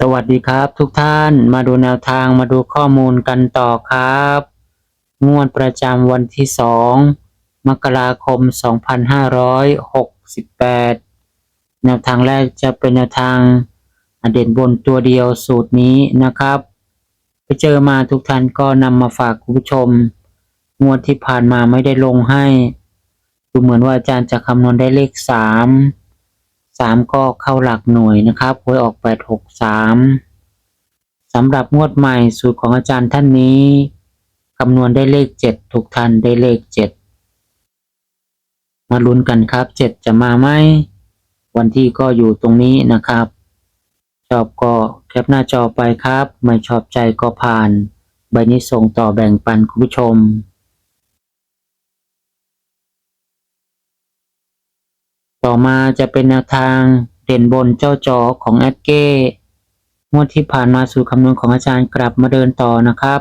สวัสดีครับทุกท่านมาดูแนวทางมาดูข้อมูลกันต่อครับ งวดประจำวันที่สองมกราคม 2568 แนวทางแรกจะเป็นแนวทางเด่นบนตัวเดียวสูตรนี้นะครับ ไปเจอมาทุกท่านก็นำมาฝากคุณผู้ชม งวดที่ผ่านมาไม่ได้ลงให้ ดูเหมือนว่าอาจารย์จะคำนวณได้เลขสาม สามก็เข้าหลักหน่วยนะครับหวยออกแปดหกสามสำหรับงวดใหม่สูตรของอาจารย์ท่านนี้คำนวณได้เลขเจ็ดทุกท่านได้เลขเจ็ดมาลุ้นกันครับเจ็ดจะมาไหมวันที่ก็อยู่ตรงนี้นะครับ ชอบก็แคปหน้าจอไปครับ ไม่ชอบใจก็ผ่าน ใบนี้ส่งต่อแบ่งปันคุณผู้ชม ต่อมาจะเป็นแนวทางเด่นบนเจ้าจอของแอดเก้งวดที่ผ่านมาสู่คำนวณของอาจารย์กลับมาเดินต่อนะครับ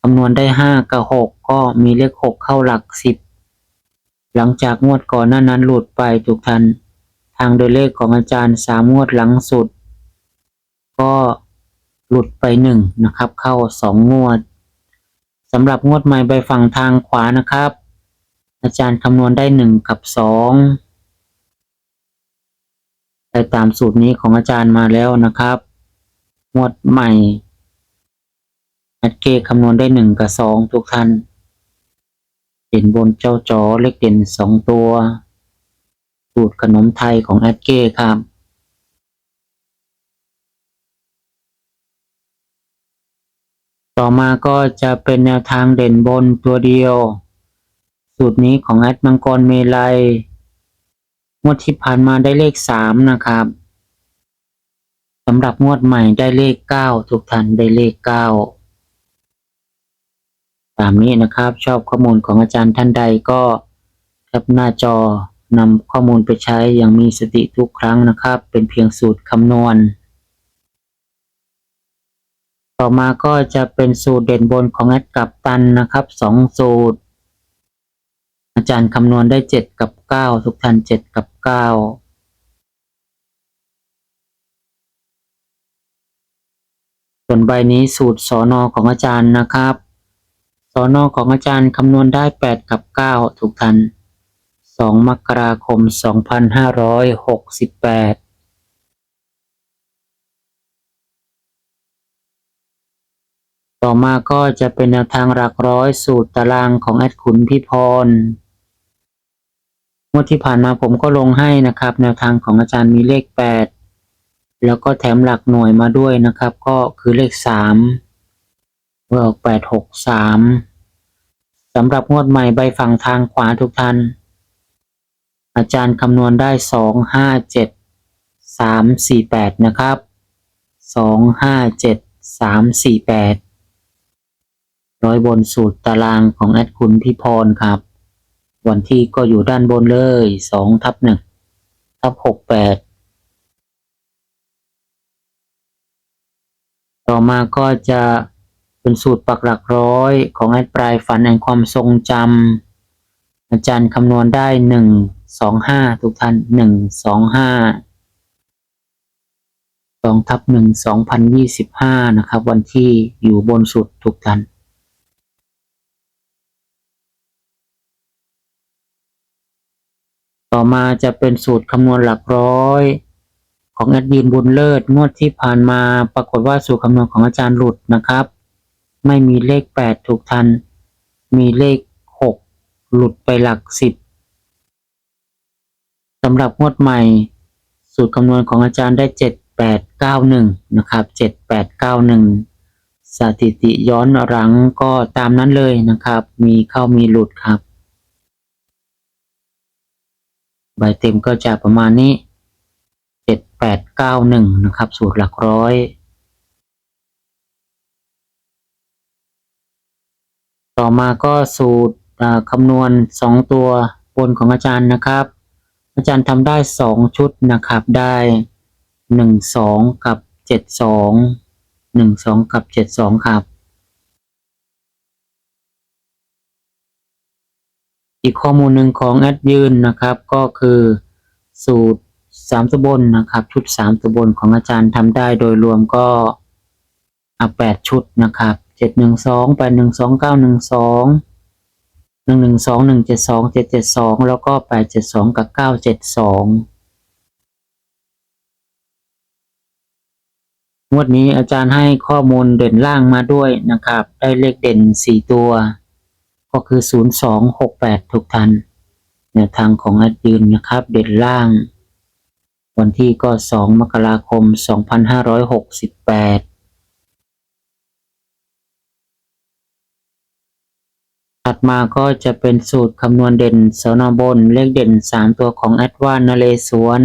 คำนวณได้ห้ากับหกก็มีเลขหกเข้าหลักสิบหลังจากงวดก่อนหน้านั้นหลุดไปถูกทัน ทางโดยเลขของอาจารย์สามงวดหลังสุด ก็หลุดไปหนึ่งนะครับ เข้าสองงวดสำหรับงวดใหม่ใบฝั่งทางขวานะครับ อาจารย์คำนวณได้หนึ่งกับสอง ได้ตามสูตรนี้ของอาจารย์มาแล้วนะครับ งวดใหม่แอดเกคำนวณได้หนึ่งกับสองทุกท่าน เด่นบนเจ้าจอเลขเด่นสองตัว สูตรขนมไทยของแอดเกครับต่อมาก็จะเป็นแนวทางเด่นบนตัวเดียว สูตรนี้ของแอดมังกรเมลัย งวดที่ผ่านมาได้เลขสามนะครับสำหรับงวดใหม่ได้เลขเก้าทุกท่านได้เลขเก้าตามนี้นะครับ ชอบข้อมูลของอาจารย์ท่านใดก็แคปหน้าจอนำข้อมูลไปใช้อย่างมีสติทุกครั้งนะครับ เป็นเพียงสูตรคำนวณ ต่อมาก็จะเป็นสูตรเด่นบนของแอดกับตันนะครับสองสูตร อาจารย์คำนวณได้เจ็ดกับเก้าทุกท่านเจ็ดกับ เก้าส่วนใบนี้สูตรสอนอของอาจารย์นะครับสอนอของอาจารย์คำนวณได้แปดกับเก้าทุกท่านสองมกราคมสองพันห้าร้อยหกสิบแปดต่อมาก็จะเป็นแนวทางหลักร้อยสูตรตารางของแอดขุนพี่พร งวดที่ผ่านมาผมก็ลงให้นะครับ แนวทางของอาจารย์มีเลขแปดแล้วก็แถมหลักหน่วยมาด้วยนะครับ ก็คือเลขสามเออกแปดหกสามสำหรับงวดใหม่ใบฝั่งทางขวาทุกท่านอาจารย์คำนวณได้สองห้าเจ็ดสามสี่แปดนะครับสองห้าเจ็ดสามสี่แปดร้อยบนสูตรตารางของแอดคุณพี่พรครับ วันที่ก็อยู่ด้านบนเลยสองทับหนึ่งทับหกแปดต่อมาก็จะเป็นสูตรปักหลักร้อยของแอดปลายฝันแห่งความทรงจำอาจารย์คำนวณได้หนึ่งสองห้าทุกท่านหนึ่งสองห้าสองทับหนึ่งสองพันยี่สิบห้านะครับ วันที่อยู่บนสุดทุกท่าน ต่อมาจะเป็นสูตรคำนวณหลักร้อย ของแอดยินบุญเลิศงวดที่ผ่านมาปรากฏว่าสูตรคำนวณของอาจารย์หลุดนะครับ ไม่มีเลขแปดถูกทัน มีเลขหกหลุดไปหลักสิบสำหรับงวดใหม่ สูตรคำนวณของอาจารย์ได้เจ็ดแปดเก้าหนึ่งนะครับเจ็ดแปดเก้าหนึ่งสถิติย้อนหลังก็ตามนั้นเลยนะครับ มีเข้ามีหลุดครับ ใบเต็มก็จะประมาณนี้เจ็ดแปดเก้าหนึ่งนะครับ สูตรหลักร้อยต่อมาก็สูตรคำนวณสองตัวบนของอาจารย์นะครับ อาจารย์ทำได้สองชุดนะครับได้หนึ่งสองกับเจ็ดสองหนึ่งสองกับเจ็ดสองครับ อีกข้อมูลหนึ่งของแอดยืนนะครับ ก็คือสูตรสามตัวบนนะครับ ชุดสามตัวบนของอาจารย์ทำได้โดยรวมก็อะแปดชุดนะครับเจ็ดหนึ่งสองแปดหนึ่งสองเก้าหนึ่งสองหนึ่งหนึ่งสองหนึ่งเจ็ดสองเจ็ดเจ็ดสองแล้วก็แปดเจ็ดสองกับเก้าเจ็ดสองงวดนี้อาจารย์ให้ข้อมูลเด่นล่างมาด้วยนะครับ ได้เลขเด่นสี่ตัว ก็คือ 0268 ทุกท่านแนวทางของอายืนนะครับ เด่นล่าง วันที่ก็ 2 มกราคม 2568ถัดมาก็จะเป็นสูตรคำนวณเด่นสนบน เลขเด่น 3 ตัวของแอดวานนเลสวน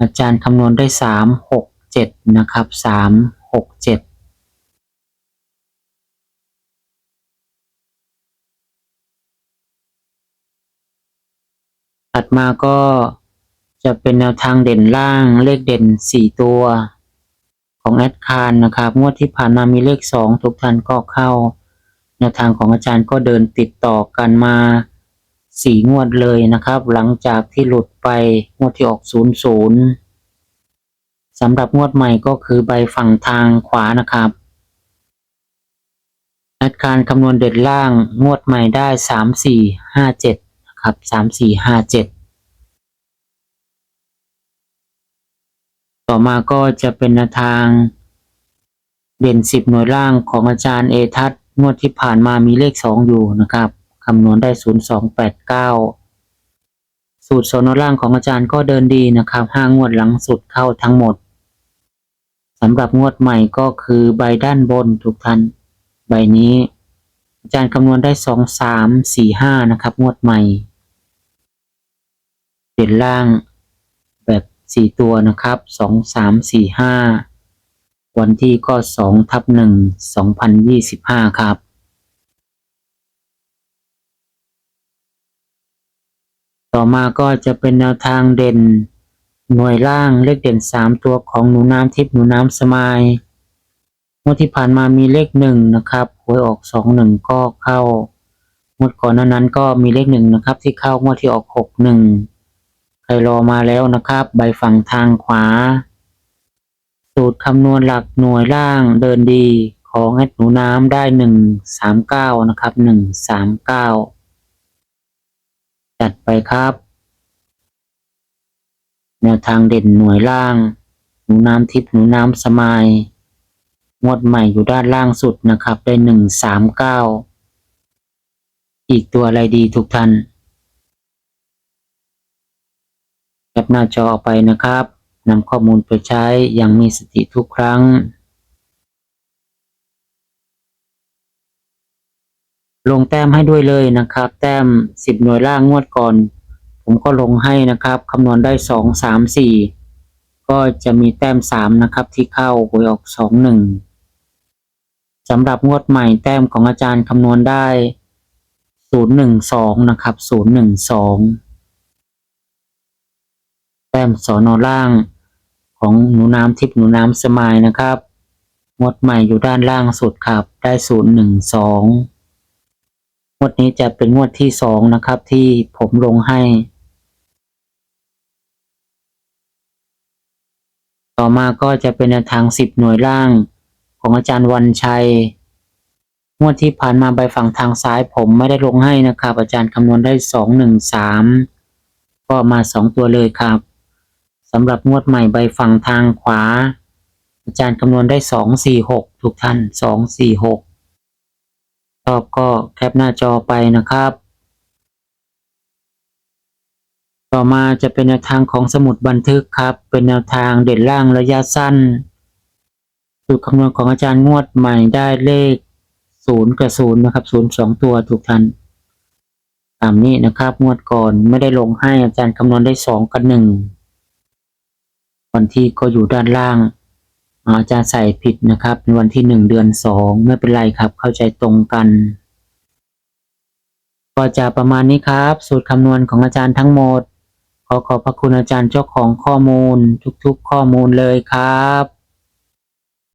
อาจารย์คำนวณได้ 3 6 7 นะครับ 3 6 7 ถัดมาก็จะเป็นแนวทางเด่นล่างเลขเด่น 4 ตัว ของแอดคารนะครับ งวดที่ผ่านมามีเลข 2 ทุกท่านก็เข้า แนวทางของอาจารย์ก็เดินติดต่อกันมา 4 งวดเลยนะครับ หลังจากที่หลุดไปงวดที่ออก 00สำหรับงวดใหม่ก็คือใบฝั่งทางขวานะครับแอดการคำนวณเด่นล่างงวดใหม่ได้ 3 4 5 7 ครับ3 4 5 7ต่อมาก็จะเป็นทาง เด่น10หน่วยล่างของอาจารย์เอทัศงวดที่ผ่านมามีเลข2องอยู่นะครับคำนวณได้0289สูตรโซนล่างของอาจารย์ก็เดินดีนะครับห้างวดหลังสุดเข้าทั้งหมดสำหรับงวดใหม่ก็คือใบด้านบนทุกท่านใบนี้ อาจารย์คำนวณได้2 3 4 5นะครับ งวดใหม่ เด่นล่างแบบสี่ตัวนะครับสองสามสี่ห้าวันที่ก็สองทับหนึ่งสองพันยี่สิบห้าครับ ต่อมาก็จะเป็นแนวทางเด่น หน่วยล่างเลขเด่นสามตัวของหนูน้ำทิพย์หนูน้ำสมายงวดที่ผ่านมามีเลขหนึ่งนะครับหวยออกสองหนึ่งก็เข้างวดก่อนนั้นก็มีเลขหนึ่งนะครับ ที่เข้างวดที่ออกหกหนึ่ง ใครรอมาแล้วนะครับ ใบฝั่งทางขวา สูตรคำนวณหลักหน่วยล่างเดินดี ของแอดหนูน้ำได้หนึ่งสามเก้านะครับหนึ่งสามเก้าจัดไปครับ แนวทางเด่นหน่วยล่าง หนูน้ำทิพย์หนูน้ำสมายงวดใหม่อยู่ด้านล่างสุดนะครับ ได้หนึ่งสามเก้าอีกตัวอะไรดีทุกท่าน แคปหน้าจอออกไปนะครับนำข้อมูลไปใช้อย่างมีสติทุกครั้ง ลงแต้มให้ด้วยเลยนะครับ แต้มสิบหน่วยล่างงวดก่อน ผมก็ลงให้นะครับคำนวณได้สองสามสี่ก็จะมีแต้มสามนะครับที่เข้าหวยออกสองหนึ่งสำหรับงวดใหม่แต้มของอาจารย์คำนวณได้ศูนย์หนึ่งสองนะครับศูนย์หนึ่งสอง แต้มสอนอล่าง ของหนูน้ำทิพย์หนูน้ำสมายนะครับงวดใหม่อยู่ด้านล่างสุดครับ ได้ศูนย์หนึ่งสองงวดนี้จะเป็นงวดที่สองนะครับ ที่ผมลงให้ ต่อมาก็จะเป็นแนวทางสิบหน่วยล่าง ของอาจารย์วันชัยงวดที่ผ่านมาใบฝั่งทางซ้ายผมไม่ได้ลงให้นะครับ อาจารย์คำนวณได้สองหนึ่งสามก็มาสองตัวเลยครับ สำหรับงวดใหม่ใบฝั่งทางขวา อาจารย์คำนวณได้สองสี่หกทุกท่านสองสี่หกชอบก็แคปหน้าจอไปนะครับ ต่อมาจะเป็นแนวทางของสมุดบันทึกครับ เป็นแนวทางเด่นล่างระยะสั้นสูตรคำนวณของอาจารย์งวดใหม่ได้เลขศูนย์กับศูนย์นะครับศูนย์สองตัวทุกท่านตามนี้นะครับงวดก่อนไม่ได้ลงให้อาจารย์คำนวณได้สองกับหนึ่ง วันที่ก็อยู่ด้านล่างอาจารย์ใส่ผิดนะครับ เป็นวันที่หนึ่งเดือนสองไม่เป็นไรครับ เข้าใจตรงกัน ก็จะประมาณนี้ครับ สูตรคำนวณของอาจารย์ทั้งหมด ขอขอบพระคุณอาจารย์เจ้าของข้อมูลทุกๆข้อมูลเลยครับ